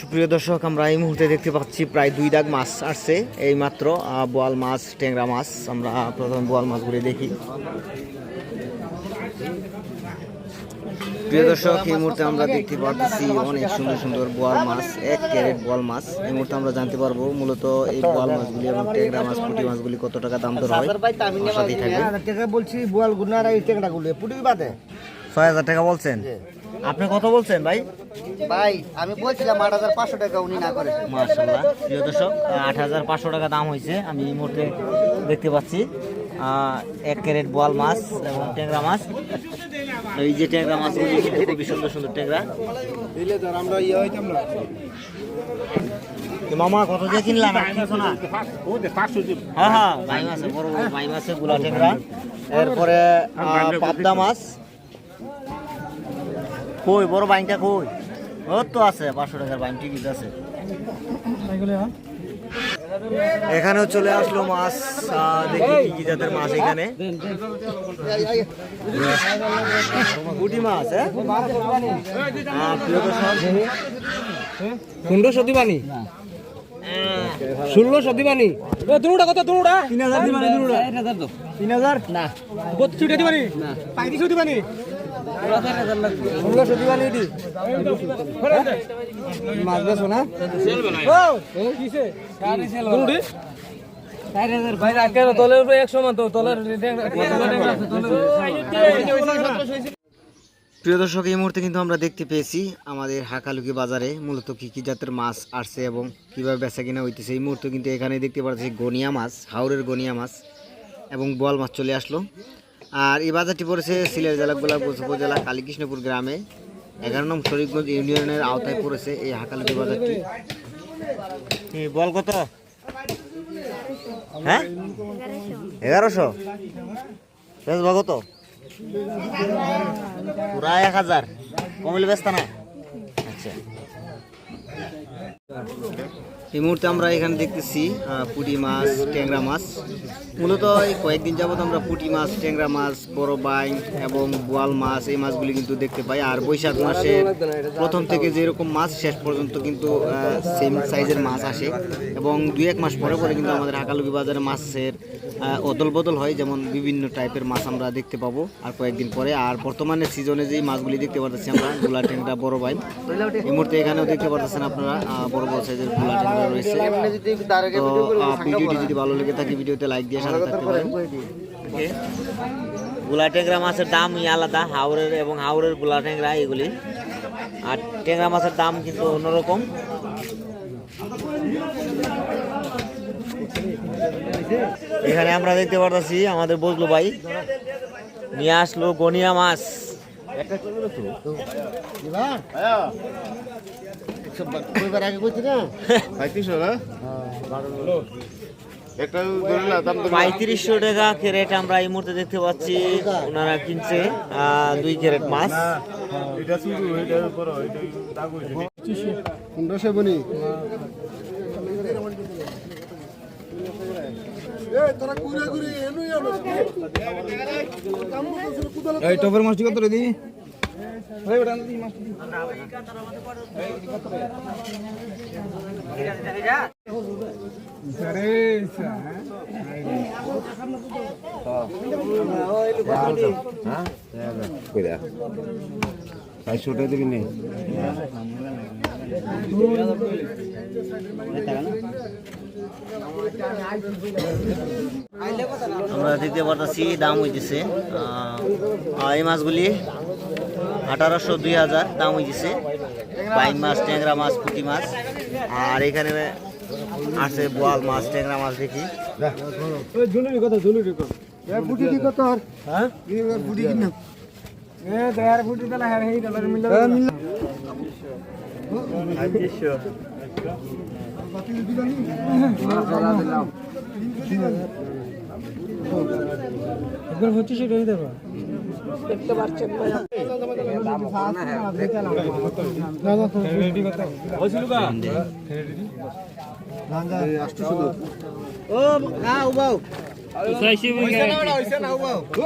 সুপ্রিয় দর্শক আমরা এই মুহূর্তে দেখতে পাচ্ছি প্রায় দুই দাগ মাছ আসছে। এই মাত্র বোয়াল মাছ ট্যাংরা মাছ। আমরা প্রথম বোয়াল মাছগুলি দেখি। প্রিয় দর্শক এই মুহূর্তে আমরা দেখতে পাচ্ছি অনেক সুন্দর সুন্দর বোয়াল মাছ এক ক্যারেট বোয়াল মাছ। এই মুহূর্তে আমরা জানতে পারব মূলত এই বোয়াল মাছগুলি এবং ট্যাংরা মাছ পুঁটি মাছগুলি কত টাকা দাম দর হয়। বলছি বোয়াল গুনার এই টেংরা গুলো পুটি বাদে। ছয় হাজার টাকা বলছেন? আপনি কত বলছেন ভাই? ভাই আমি বলছিলাম আট হাজার পাঁচশো টাকা উনি না করে। মার্শাল্লাহ প্রিয় দর্শক আট হাজার পাঁচশো টাকা দাম হয়েছে। আমি এই মুহূর্তে দেখতে পাচ্ছি এক ক্যারেট বোয়াল মাছ এবং ট্যাংরা মাছ। এই যে ট্যাংরা মাছগুলি কিন্তু খুবই সুন্দর সুন্দর ট্যাংরা। আমরা ইয়ে হইতাম না মামা কত দিয়ে কিনলাম? হ্যাঁ হ্যাঁ মাছে বড় বড় মাই মাছে গুলা ট্যাংরা। এরপরে পাবদা মাছ। কই বড় বাইনটা কই? ও তো আছে পাঁচশো টাকার বাইন টিকিট আছে। এখানেও চলে আসলো মাছ দেখি কি কি জাতের মাছ এখানে। গুটি মাছ হ্যাঁ? ষোলোশো দিবানি ষোলোশো দিবানি দুটা কত দুটা তিন হাজার দিবানি তিন হাজার? না কত ছুটে দিবানি পঁয়ত্রিশশো দিবানি প্রিয় দর্শক, এই মুহূর্তে কিন্তু আমরা দেখতে পেয়েছি আমাদের হাকালুকি বাজারে মূলত কি কি জাতের মাছ আসছে এবং কীভাবে বেচা কিনা হইতেছে। এই মুহূর্তে কিন্তু এখানে দেখতে পাচ্ছি গনিয়া মাছ হাওড়ের গনিয়া মাছ এবং বোয়াল মাছ চলে আসলো। আর এই বাজারটি পড়েছে সিলেট জেলা, গোলাপগঞ্জ উপজেলা, কালীকৃষ্ণপুর গ্রামে। এগারো নং শরীফগঞ্জ ইউনিয়নের আওতায় পড়েছে এই হাকালুকি বাজারটি। বল কত? হ্যাঁ? এগারোশো? বেচবা কত? পুরা এক হাজার। কমিলে ব্যস্ত না? আচ্ছা। এই মুহূর্তে আমরা এখানে দেখতেছি পুঁটি মাছ, ট্যাংরা মাছ। মূলত এই কয়েকদিন যাবত আমরা পুঁটি মাছ, ট্যাংরা মাছ, বড় বাইং এবং বোয়াল মাছ এই মাছগুলি কিন্তু দেখতে পাই। আর বৈশাখ মাসের প্রথম থেকে যেরকম মাছ, শেষ পর্যন্ত কিন্তু সেম সাইজের মাছ আসে। এবং দুই এক মাস পরে পরে কিন্তু আমাদের হাকালুকি বাজারে মাছের অদল বদল হয়, যেমন বিভিন্ন টাইপের মাছ আমরা দেখতে পাবো আর কয়েকদিন পরে। আর বর্তমানে সিজনে যেই মাছগুলি দেখতে পারতেছি আমরা, গোলা, ট্যাংরা, বড় এই মুহূর্তে এখানেও দেখতে পারতেছেন আপনারা বড় বড় সাইজের গোলা ট্যাংরা রয়েছে তো ভিডিওটি যদি ভালো লেগে থাকে ভিডিওতে লাইক দিয়ে সাথে থাকতে পারেন। গোলা ট্যাংরা মাছের দামই আলাদা হাওড়ের এবং হাওড়ের গোলা ট্যাংরা এগুলি। আর ট্যাংরা মাছের দাম কিন্তু অন্যরকম। এখানে আমরা দেখতে পারতেছি আমাদের বজলু ভাই। নিয়ে আসলো গনিয়া মাছ। কইবার আগে কইছি না? একটা ধরিলা দাম তো পঁয়ত্রিশশো টাকা ক্যারেট আমরা এই মুহূর্তে দেখতে পাচ্ছি। ওনারা কিনছে আহ, দুই ক্যারেট মাছ। এটা শুরু এটা উপর এটা দাগ হইছে পনেরোশো বনি। এই টপের মাছটি কত রে দি? চারশোটা দিবি নি আমরা দেখতে পারতেছি দাম হইতেছে এই মাছগুলি আঠারোশো দুই হাজার, দাম হইতেছে বাইন মাছ, ট্যাংরা মাছ, পুঁটি মাছ। আর এখানে আছে বোয়াল মাছ, ট্যাংরা মাছ দেখি। ওই ঝুলুরি কত পাচ্ছেন ও উবাও না ফ্যাসিলিটি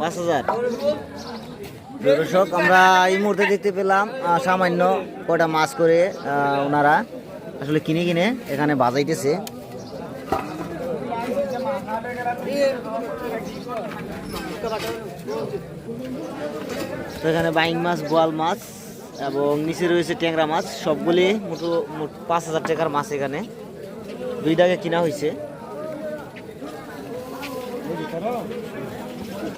পাঁচ হাজার? দর্শক, আমরা এই মুহূর্তে দেখতে পেলাম সামান্য কটা মাছ করে ওনারা আসলে কিনে কিনে এখানে বাজাইতেছে। এখানে বাইং মাছ, বোয়াল মাছ এবং নিচে রয়েছে ট্যাংরা মাছ। সবগুলি মোটো পাঁচ হাজার টাকার মাছ এখানে। দুই টাকা কিনা হয়েছে Caramba!